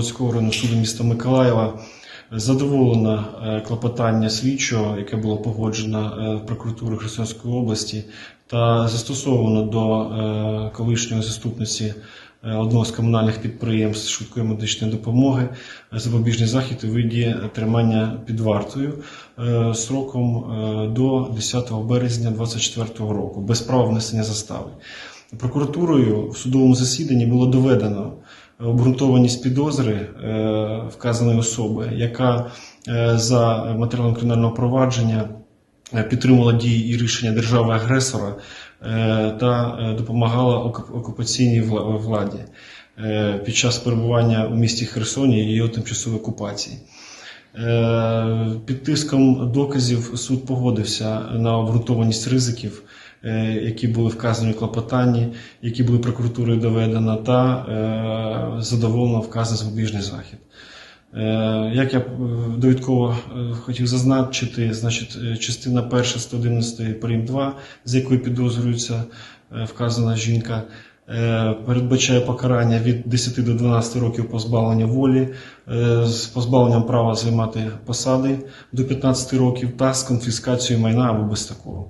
Заводського районного суду міста Миколаєва задоволено е, клопотання слідчого, яке було погоджено е, прокуратурою Херсонської області, та застосовано до е, колишньої заступниці одного з комунальних підприємств швидкої медичної допомоги запобіжний захід у виді тримання під вартою сроком до 10 березня 2024 року без права внесення застави. Прокуратурою в судовому засіданні було доведено обґрунтованість підозри е, вказаної особи, яка е, за матеріалом кримінального провадження е, підтримувала дії і рішення держави-агресора та допомагала окупаційній владі під час перебування у місті Херсоні і його тимчасової окупації. Під тиском доказів суд погодився на обґрунтованість ризиків, які були вказані в клопотанні, які були прокуратурою доведено, та е, задоволено вказаний запобіжний захід. Е, Як я е, довідково е, хотів зазначити, значить, е, частина 1 111 прим. 2, з якою підозрюється е, вказана жінка, е, передбачає покарання від 10 до 12 років позбавлення волі е, з позбавленням права займати посади до 15 років та з конфіскацією майна або без такого.